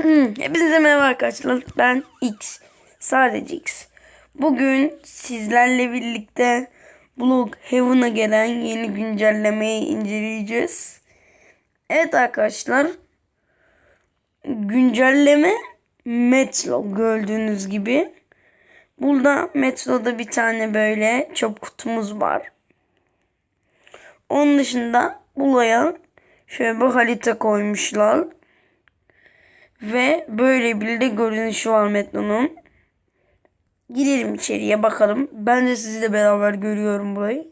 Hepinize merhaba arkadaşlar. Ben X. Sadece X. Bugün sizlerle birlikte Blog Heaven'a gelen yeni güncellemeyi inceleyeceğiz. Evet arkadaşlar. Güncelleme Metro gördüğünüz gibi. Burada Metro'da bir tane böyle çöp kutumuz var. Onun dışında buraya şöyle bir harita koymuşlar. Ve böyle bir de görünüşü var metronun. Girelim içeriye bakalım. Ben de sizle beraber görüyorum burayı.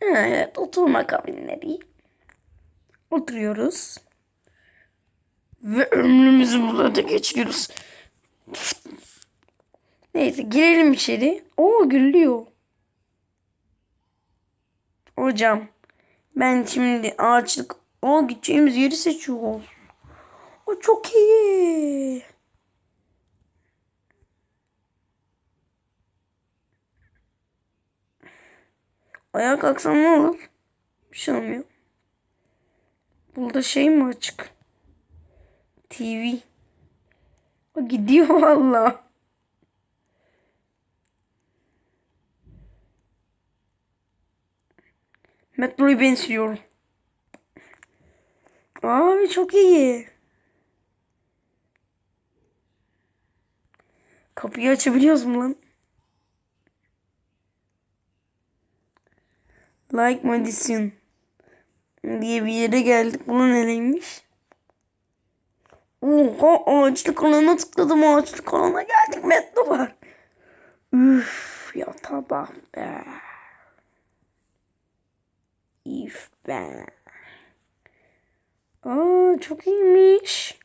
Evet oturma kabinleri. Oturuyoruz. Ve ömrümüzü burada geçiriyoruz. Neyse girelim içeri. Oo gülüyor. Hocam ben şimdi ağaçlık o gideceğimiz yeri seçiyoruz. O çok iyi. Ayağa kalksam ne olur? Bir şey olmuyor. Burada şey mi açık? TV. O gidiyor valla. Metroyu ben sürüyorum. Abi çok iyi. Kapıyı açabiliyoruz mu lan? Like Medicine diye bir yere geldik. Bunun nereymiş? Oha ağaçlık alana tıkladım. Ağaçlık alana geldik. Metro var. Üf ya tamam be. İf be. Aa çok iyiymiş.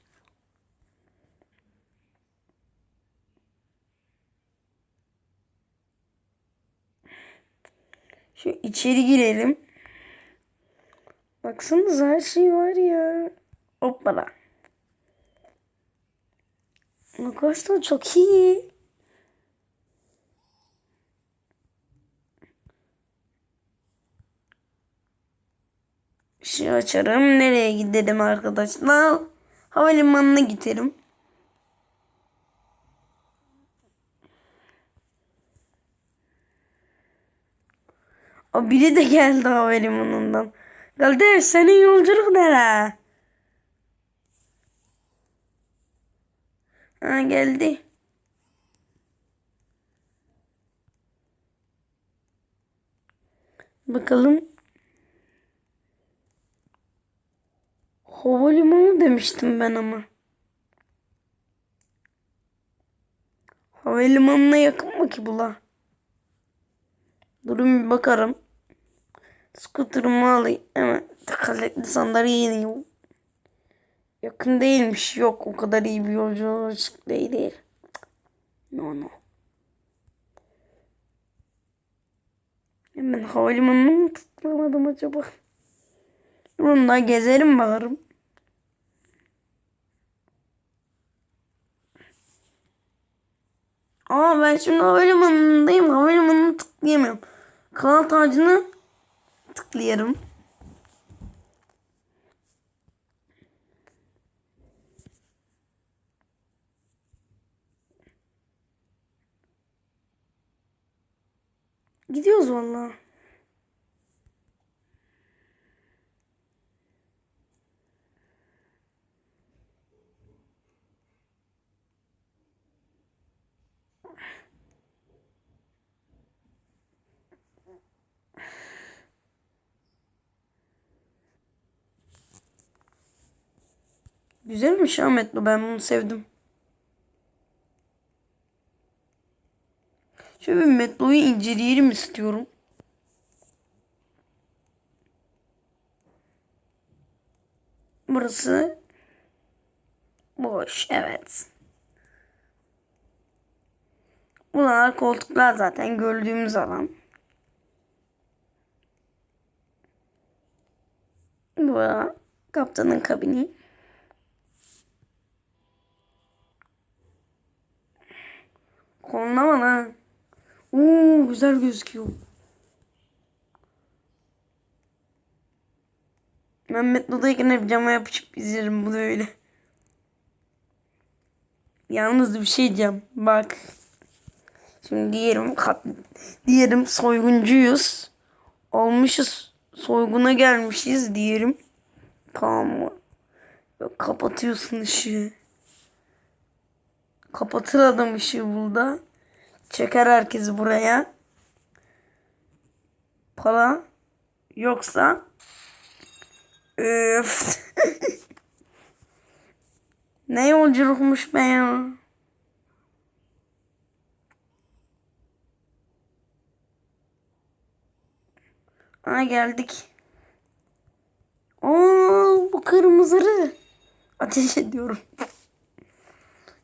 Şu içeri girelim. Baksanıza her şey var ya. Hoppala. Arkadaşlar çok iyi. Şu açarım. Nereye gidelim arkadaşlar? Havalimanına giderim. O biri de geldi havalimanından. Kardeş senin yolculuk nere? Ha geldi. Bakalım. Havalimanı demiştim ben ama. Havalimanına yakın mı ki bula? Durun bir bakarım. Scooter'ımı alayım. Hemen tekerlekli sandalye yeniyim. Yakın değilmiş. Yok o kadar iyi bir yolculuk değil. değil. No no. Hemen havalimanını mı tıklamadım acaba? Durun da gezelim bakalım. Aa ben şimdi havalimanındayım. Havalimanını tıklayamıyorum. Kanal tacını tıklayarım. Gidiyoruz vallahi. Güzelmiş Ahmet bu ben bunu sevdim. Şöyle bir Metro'yu inceleyelim istiyorum. Burası boş evet. Bunlar koltuklar zaten gördüğümüz alan. Bu kaptanın kabini. Konlama lan. Oo güzel gözüküyor. Ben Metlo'dayken hep cama yapışıp izlerim bunu öyle. Yalnız bir şey diyeceğim. Bak. Şimdi diyelim kat, diyelim soyguncuyuz. Olmuşuz. Soyguna gelmişiz diyelim. Tamam mı? Kapatıyorsun ışığı. Kapatır adam ışığı burada. Çeker herkes buraya. Para yoksa Öf. ne yolculukmuş be ya. Aa geldik. Oo bu kırmızılı. Ateş ediyorum.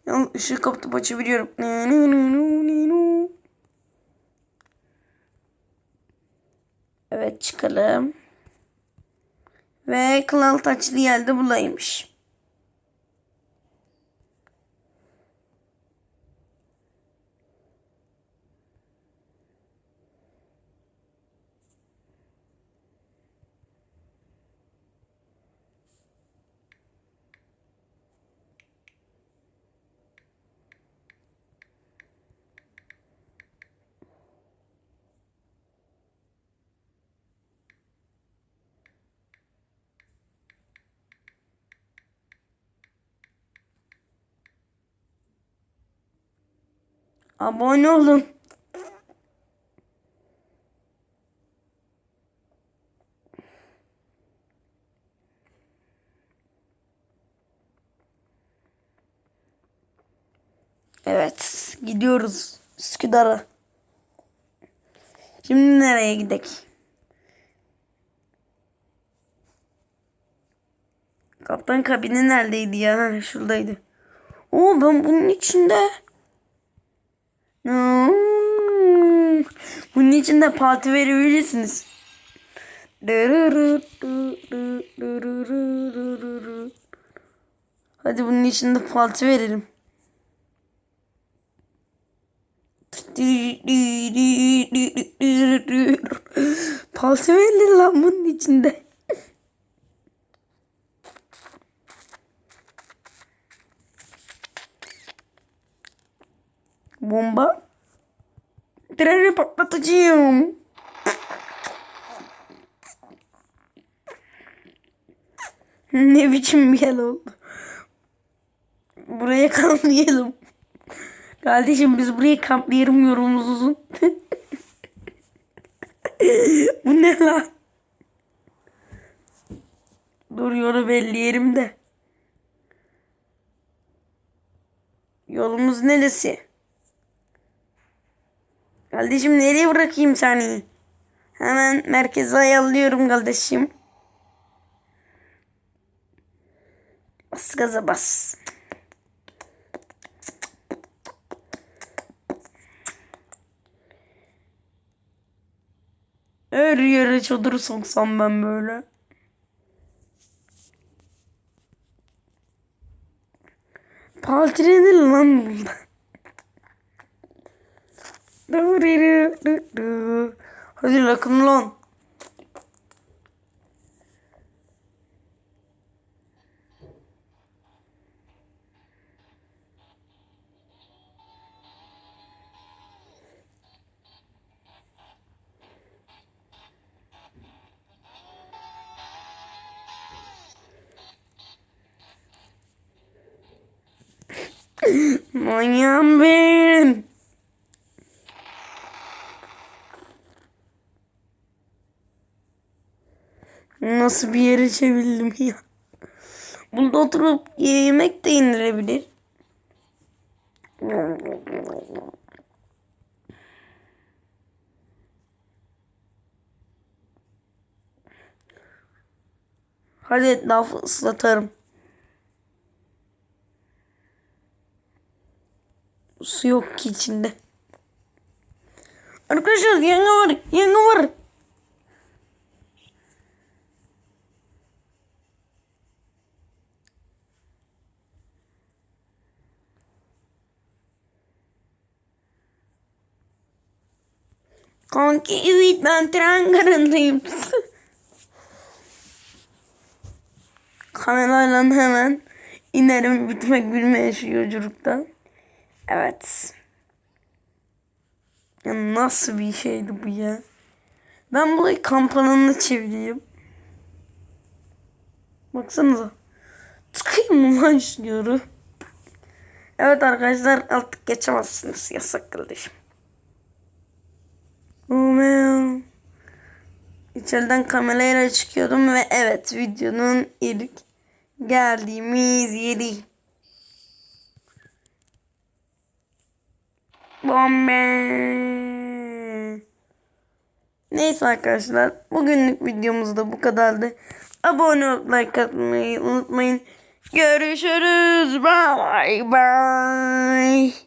Yalnız ışığı kapatıp açabiliyorum. Evet çıkalım. Ve Kral Taçlı yerde bulaymış. Abone olun. Evet, gidiyoruz Üsküdar'a. Şimdi nereye gidelim? Kaptan kabini neredeydi ya? Şuradaydı. Oo ben bunun içinde. Hmm. Bunun için de parti verebilirsiniz. Hadi bunun için de parti verelim. Parti verilir lan bunun içinde. Bomba. Treni patlatacağım. ne biçim bir yer oldu. Buraya kamplayalım. Kardeşim biz buraya kamplayalım yorumumuz uzun. Bu ne lan? Dur yolu belleyelim de. Yolumuz neresi? Kardeşim nereye bırakayım seni? Hemen merkeze ayarlıyorum kardeşim. Bas gaza bas. Her yere çadır soksam ben böyle. Partilenir lan burada. Hadi lakın lan. Manyağım ben. Nasıl bir yere çevirdim ya. Burada oturup yemek de indirebilir. Hadi etrafı ıslatarım. Su yok ki içinde. Arkadaşlar yenge var. Yenge var. Kanki evet ben tren garındayım. Kamerayla hemen inerim bitmek bilmeyen şu yolculuktan. Evet. Ya nasıl bir şeydi bu ya? Ben burayı kamp alanına çevireyim. Baksanıza. Tıkayım mı lan şunu? Evet arkadaşlar artık geçemezsiniz. Yasak kardeşim. Man. İçeriden kamerayla çıkıyordum ve evet videonun ilk geldiğimiz yeri. Bombe. Neyse arkadaşlar bugünlük videomuz da bu kadardı. Abone olup like atmayı unutmayın. Görüşürüz. Bye bye.